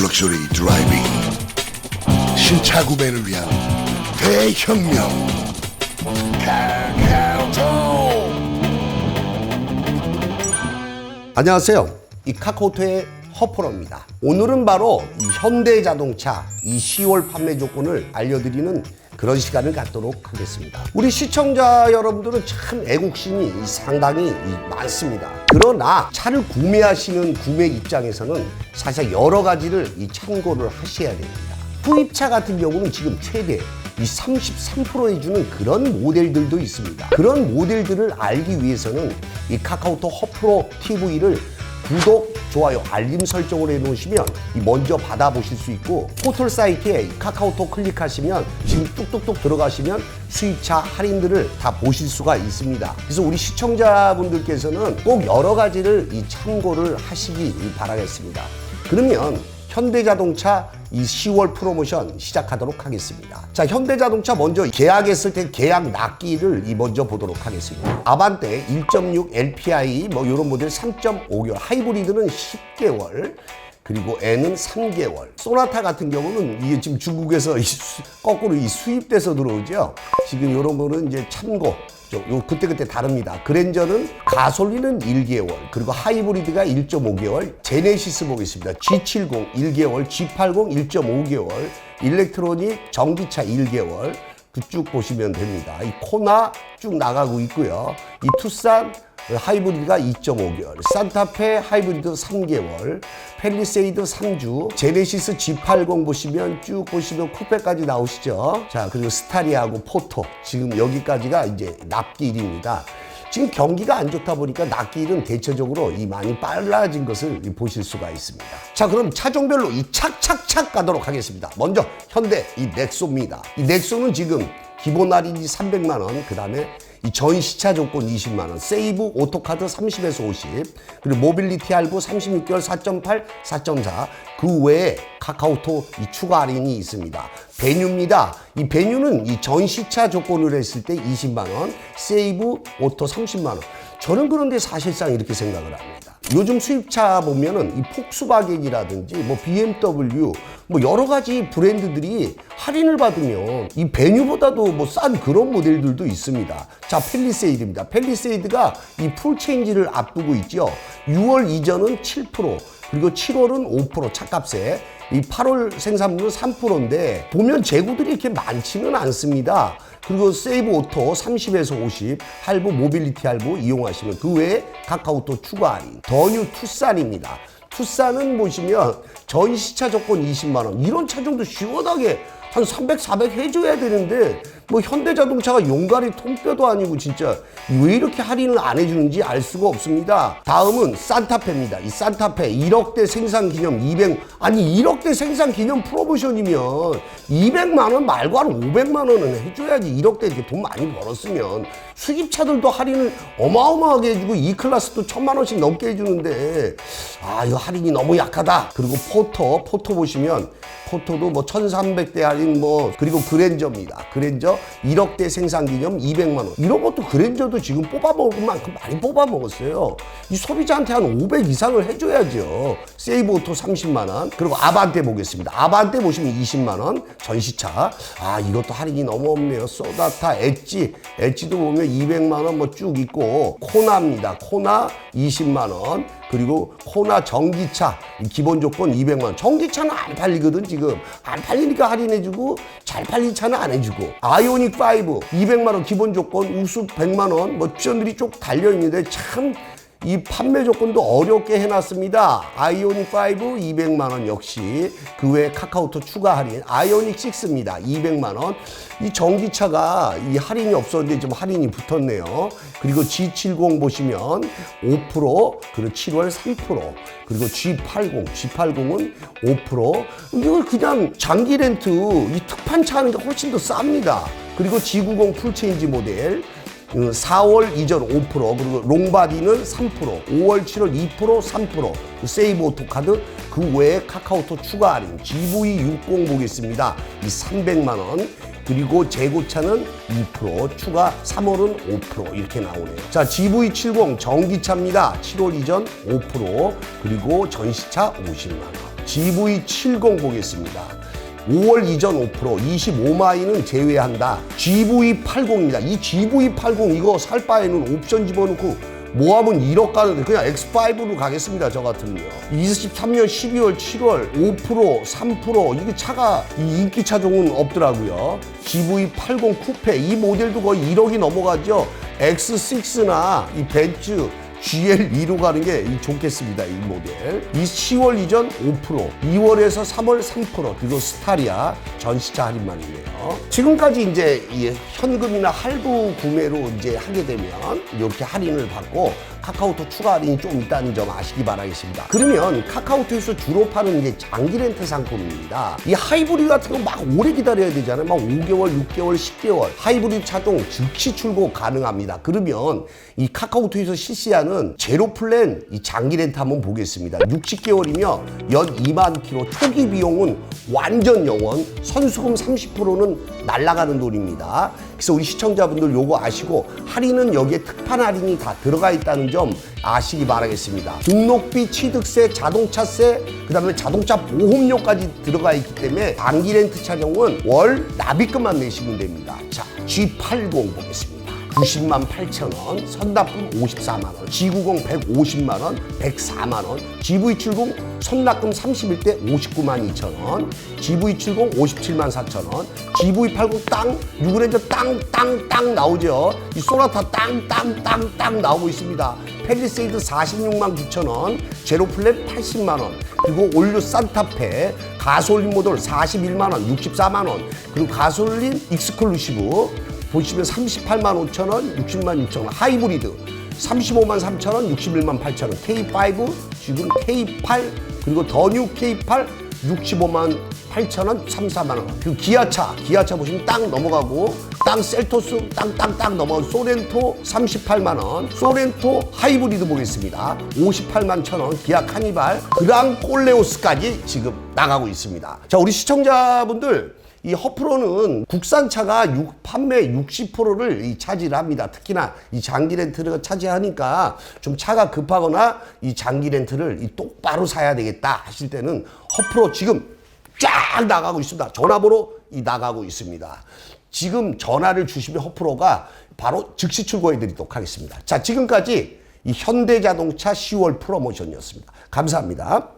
럭셔리 드라이빙 신차 구매를 위한 대혁명 안녕하세요. 이 카카오톡의 허프로입니다. 오늘은 바로 이 현대자동차 이 10월 판매 조건을 알려드리는 그런 시간을 갖도록 하겠습니다. 우리 시청자 여러분들은 참 애국심이 상당히 많습니다. 그러나 차를 구매하시는 구매 입장에서는 사실 여러 가지를 이 참고를 하셔야 됩니다. 후입차 같은 경우는 지금 최대 이 33% 해주는 그런 모델들도 있습니다. 그런 모델들을 알기 위해서는 이 카카오톡 허프로 TV를 구독, 좋아요, 알림 설정을 해놓으시면 이 먼저 받아보실 수 있고 포털 사이트에 이 카카오톡 클릭하시면 지금 뚝뚝뚝 들어가시면 수입차 할인들을 다 보실 수가 있습니다. 그래서 우리 시청자분들께서는 꼭 여러 가지를 이 참고를 하시기 바라겠습니다. 그러면 현대자동차 이 10월 프로모션 시작하도록 하겠습니다. 자, 현대자동차 먼저 계약했을 때 계약 납기를 이 먼저 보도록 하겠습니다. 아반떼 1.6 LPI 뭐 이런 모델 3.5개월, 하이브리드는 10개월, 그리고 N은 3개월. 소나타 같은 경우는 이게 지금 중국에서 이 수- 거꾸로 이 수입돼서 들어오죠. 지금 이런 거는 이제 참고. 요, 요 그때그때 다릅니다. 그랜저는 가솔린은 1개월, 그리고 하이브리드가 1.5개월, 제네시스 보겠습니다. G70 1개월, G80 1.5개월, 일렉트로닉 전기차 1개월, 그쭉 보시면 됩니다. 이 코나 쭉 나가고 있고요. 이 투싼 하이브리드가 2.5개월, 산타페 하이브리드 3개월, 펠리세이드 3주, 제네시스 G80 보시면 쭉 보시면 쿠페까지 나오시죠. 자, 그리고 스타리아하고 포토. 지금 여기까지가 이제 납기일입니다. 지금 경기가 안 좋다 보니까 납기일은 대체적으로 이 많이 빨라진 것을 보실 수가 있습니다. 자, 그럼 차종별로 이 착착착 가도록 하겠습니다. 먼저 현대 이 넥소입니다. 이 넥소는 지금 기본 할인이 300만 원, 그 다음에 이 전 시차 조건 20만 원, 세이브 오토카드 30에서 50, 그리고 모빌리티 할부 36개월 4.8, 4.4. 그 외에 카카오톡 이 추가 할인이 있습니다. 베뉴입니다. 이 베뉴는 이 전시차 조건으로 했을 때 20만 원, 세이브 오토 30만 원. 저는 그런데 사실상 이렇게 생각을 합니다. 요즘 수입차 보면은 이 폭스바겐이라든지 뭐 BMW 뭐 여러 가지 브랜드들이 할인을 받으면 이 베뉴보다도 뭐 싼 그런 모델들도 있습니다. 자, 펠리세이드입니다. 펠리세이드가 이 풀체인지를 앞두고 있죠. 6월 이전은 7%, 그리고 7월은 5% 차값에 이 8월 생산분은 3%인데 보면 재고들이 이렇게 많지는 않습니다. 그리고 세이브 오토 30에서 50 할부 모빌리티 할부 이용하시면 그 외에 카카오톡 추가 할인 더뉴 투싼입니다. 투싼은 보시면 전시차 조건 20만 원 이런 차종도 시원하게 한 300, 400 해줘야 되는데 뭐 현대자동차가 용가리 통뼈도 아니고 진짜 왜 이렇게 할인을 안 해주는지 알 수가 없습니다. 다음은 산타페입니다. 이 산타페 1억대 생산 기념 200 아니 1억대 생산 기념 프로모션이면 200만 원 말고 한 500만 원은 해줘야지 1억대 이렇게 돈 많이 벌었으면 수입차들도 할인을 어마어마하게 해주고 E 클래스도 1000만 원씩 넘게 해주는데 아 이거 할인이 너무 약하다. 그리고 포터 포터 보시면 포토도 뭐 1300대 할인 뭐 그리고 그랜저입니다. 그랜저 1억대 생산 기념 200만 원. 이런 것도 그랜저도 지금 뽑아 먹을 만큼 많이 뽑아 먹었어요. 이 소비자한테 한 500 이상을 해줘야죠. 세이브 오토 30만 원. 그리고 아반떼 보겠습니다. 아반떼 보시면 20만 원 전시차. 아 이것도 할인이 너무 없네요. 소나타 엣지 엣지도 보면 200만 원 뭐 쭉 있고 코나입니다. 코나 20만 원. 그리고 코나 전기차 이 기본 조건 200만 원. 전기차는 안 팔리거든 지금. 안 팔리니까 할인해주고 잘 팔린 차는 안 해주고. 아이오닉 5 200만 원 기본 조건 우수 100만 원. 뭐 옵션들이 쭉 달려 있는데 참. 이 판매 조건도 어렵게 해놨습니다. 아이오닉 5 200만 원 역시 그 외에 카카오톡 추가 할인 아이오닉 6입니다. 200만 원. 이 전기차가 이 할인이 없었는데 좀 할인이 붙었네요. 그리고 G70 보시면 5% 그리고 7월 3% 그리고 G80 G80은 5% 이걸 그냥 장기 렌트 이 특판차 하는 게 훨씬 더 쌉니다. 그리고 G90 풀체인지 모델 4월 이전 5% 그리고 롱바디는 3% 5월 7월 2% 3% 세이브 오토카드 그 외에 카카오톡 추가 할인 GV60 보겠습니다. 이 300만 원. 그리고 재고차는 2% 추가 3월은 5% 이렇게 나오네요. 자 GV70 전기차입니다. 7월 이전 5% 그리고 전시차 50만 원. GV70 보겠습니다. 5월 이전 5% 25마이는 제외한다. GV80입니다. 이 GV80 이거 살 바에는 옵션 집어넣고 모하면 1억 가는데 그냥 X5로 가겠습니다. 저 같으면요. 23년 12월 7월 5% 3% 이게 차가 이 인기 차종은 없더라고요. GV80 쿠페 이 모델도 거의 1억이 넘어가죠. X6나 이 벤츠 GL2로 가는 게이 좋겠습니다. 이 모델. 이 10월 이전 5%, 2월에서 3월 3%, 그리고 스타리아 전시차 할인만이네요. 지금까지 이제 이 현금이나 할부 구매로 이제 하게 되면 이렇게 할인을 받고 카카오톡 추가 할인이 좀 있다는 점 아시기 바라겠습니다. 그러면 카카오톡에서 주로 파는 이제 장기 렌트 상품입니다. 이 하이브리드 같은 거 막 오래 기다려야 되잖아요. 막 5개월, 6개월, 10개월. 하이브리드 차종 즉시 출고 가능합니다. 그러면 이 카카오톡에서 실시하는 제로 플랜 이 장기 렌트 한번 보겠습니다. 60개월이며 연 2만 킬로 초기 비용은 완전 영원, 선수금 30%는 날라가는 돈입니다. 그래서 우리 시청자분들 요거 아시고 할인은 여기에 특판 할인이 다 들어가 있다는 점 아시기 바라겠습니다. 등록비, 취득세, 자동차세, 그 다음에 자동차 보험료까지 들어가 있기 때문에 장기 렌트 차종은 월 납입금만 내시면 됩니다. 자, G80 보겠습니다. 90만 8천 원, 선납금 54만 원, G90 150만 원, 104만 원, GV70 선납금 31대 59만 2천 원, GV70 57만 4천 원, GV80 땅, 유그랜저 땅, 땅, 땅 나오죠. 이 소나타 땅, 땅, 땅, 땅 나오고 있습니다. 펠리세이드 46만 9천 원, 제로플랜 80만 원, 그리고 올류 산타페, 가솔린 모델 41만 원, 64만 원, 그리고 가솔린 익스클루시브 보시면 38만 5천 원, 60만 6천 원 하이브리드. 35만 3천 원, 61만 8천 원. K5 지금 K8 그리고 더뉴 K8 65만 8천 원, 34만 원. 그리고 기아차. 기아차 보시면 땅 넘어가고 땅 셀토스 땅땅땅 넘어가고 소렌토 38만 원 소렌토 하이브리드 보겠습니다. 58만 천 원 기아 카니발 그랑 콜레오스까지 지금 나가고 있습니다. 자 우리 시청자분들 이 허프로는 국산차가 육- 판매 60%를 이 차지를 합니다. 특히나 이 장기 렌트를 차지하니까 좀 차가 급하거나 이 장기 렌트를 이 똑바로 사야 되겠다 하실 때는 허프로 지금 쫙 나가고 있습니다. 전화번호 이 나가고 있습니다. 지금 전화를 주시면 허프로가 바로 즉시 출고해 드리도록 하겠습니다. 자, 지금까지 이 현대자동차 10월 프로모션이었습니다. 감사합니다.